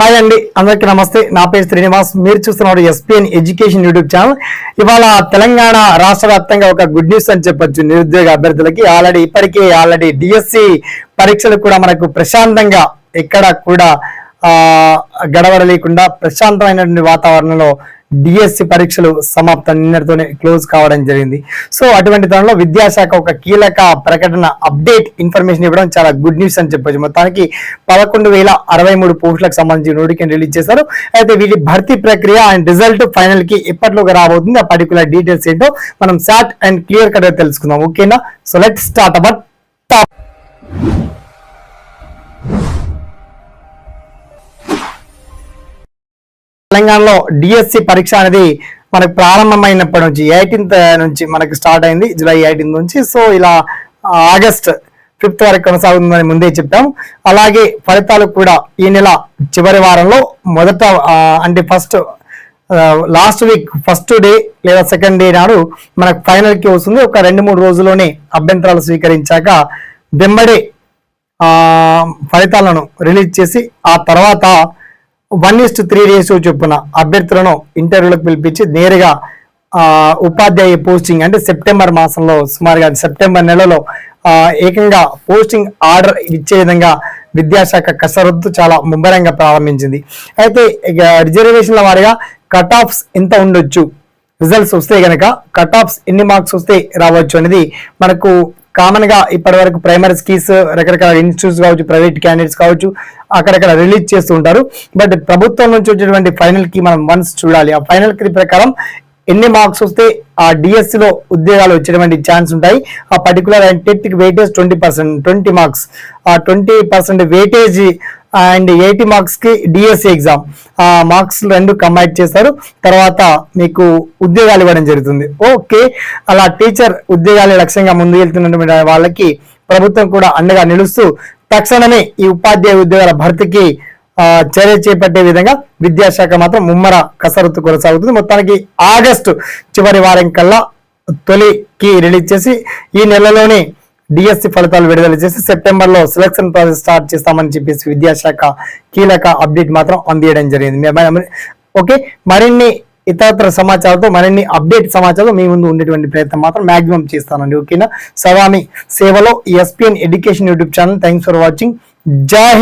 Hi అండి అందరికీ నమస్తే. నా పేరు శ్రీనివాస్. మీరు చూస్తున్నారు ఎస్పీఎన్ ఎడ్యుకేషన్ యూట్యూబ్ ఛానల్ ఇవాళ తెలంగాణ రాష్ట్ర వ్యాప్తంగా ఒక గుడ్ న్యూస్ అని చెప్పొచ్చు. నిరుద్యోగ అభ్యర్థులకి ఆల్రెడీ ఇప్పటికే ఆల్రెడీ డిఎస్సి పరీక్షలు కూడా మనకు ప్రశాంతంగా ఎక్కడ కూడా గడబడ లేకుండా ప్రశాంతమైనటువంటి వాతావరణంలో డిఎస్సి పరీక్షలు సమాప్తం నిన్నటితోనే క్లోజ్ కావడం జరిగింది. సో అటువంటి తరుణంలో విద్యాశాఖ ఒక కీలక ప్రకటన అప్డేట్ ఇన్ఫర్మేషన్ ఇవ్వడం చాలా గుడ్ న్యూస్ అని చెప్పొచ్చు. మొత్తానికి పదకొండు వేల అరవై మూడు పోస్టులకు సంబంధించి నోటిఫికేషన్ రిలీజ్ చేశారు. అయితే వీటి భర్తీ ప్రక్రియ అండ్ రిజల్ట్ ఫైనల్కి ఎప్పటిలోకి రాబోతుంది ఆ పర్టికులర్ డీటెయిల్స్ ఏంటో మనం షార్ట్ అండ్ క్లియర్ కట్ తెలుసుకుందాం. ఓకేనా? సో లెట్ స్టార్ట్ అబౌట్ తెలంగాణలో డిఎస్సి పరీక్ష అనేది మనకు ప్రారంభమైనప్పటి నుంచి ఎయిటీన్త్ నుంచి మనకు స్టార్ట్ అయింది జూలై ఎయిటీన్త్ నుంచి. సో ఇలా ఆగస్ట్ ఫిఫ్త్ వరకు కొనసాగుతుందని ముందే చెప్పాం. అలాగే ఫలితాలు కూడా ఈ నెల చివరి వారంలో మొదట అంటే first last week first day లేదా సెకండ్ డే నాడు మనకు ఫైనల్కి వస్తుంది. ఒక రెండు మూడు రోజుల్లోనే అభ్యంతరాలు స్వీకరించాక వెంబడే ఫలితాలను రిలీజ్ చేసి ఆ తర్వాత one is to three days చొప్పున అభ్యర్థులను ఇంటర్వ్యూలకు పిలిపించి నేరుగా ఉపాధ్యాయ పోస్టింగ్ అంటే సెప్టెంబర్ మాసంలో సుమారుగా సెప్టెంబర్ నెలలో ఏకంగా పోస్టింగ్ ఆర్డర్ ఇచ్చే విధంగా విద్యాశాఖ కసరత్తు చాలా ముమ్మరంగా ప్రారంభించింది. అయితే ఇక రిజర్వేషన్ల వారిగా కట్ ఆఫ్స్ ఎంత ఉండొచ్చు? రిజల్ట్స్ వస్తే కనుక కట్ ఆఫ్స్ ఎన్ని మార్క్స్ వస్తే రావచ్చు అనేది మనకు కామన్గా ఇప్పటి వరకు ప్రైమరీ స్కీమ్స్ రకరకాల ఇన్స్టిట్యూట్స్ కావచ్చు ప్రైవేట్ క్యాండిడేట్స్ కావచ్చు అక్కడక్కడ రిలీజ్ చేస్తూ ఉంటారు. బట్ ప్రభుత్వం నుంచి వచ్చేటువంటి ఫైనల్కి మనం వన్స్ చూడాలి. ఆ ఫైనల్కి ప్రకారం ఎన్ని మార్క్స్ వస్తే ఆ డిఎస్సిలో ఉద్యోగాలు వచ్చేటువంటి ఛాన్స్ ఉంటాయి. ఆ particular and TET weightage twenty percent twenty marks ఆ twenty percent weightage and eighty మార్క్స్కి డిఎస్సి ఎగ్జామ్ ఆ మార్క్స్ రెండు కంబైన్ చేస్తారు తర్వాత మీకు ఉద్యోగాలు ఇవ్వడం జరుగుతుంది. ఓకే. అలా టీచర్ ఉద్యోగాలు లక్ష్యంగా ముందుకు వెళ్తున్నటువంటి వాళ్ళకి ప్రభుత్వం కూడా అండగా నిలుస్తూ తక్షణమే ఈ ఉపాధ్యాయ ఉద్యోగాల భర్తీకి చర్య చేపట్టే విధంగా విద్యాశాఖ మాత్రం ముమ్మర కసరత్తు కొనసాగుతుంది. మొత్తానికి ఆగస్టు చివరి వారం కల్లా తొలికి రిలీజ్ చేసి ఈ నెలలోనే డిఎస్సి ఫలితాలు విడుదల చేసి సెప్టెంబర్లో సెలక్షన్ ప్రాసెస్ స్టార్ట్ చేస్తామని చెప్పేసి విద్యాశాఖ కీలక అప్డేట్ మాత్రం అందియడం జరిగింది. ఓకే మరిన్ని ఇతరత్ర సమాచారంతో మరిన్ని అప్డేట్ సమాచారం మీ ముందు ఉండేటువంటి ప్రయత్నం మాత్రం మాక్సిమం చేస్తానండి ఓకేనా? సవామి సేవలో SPN education YouTube channel thanks for watching Jai Hind!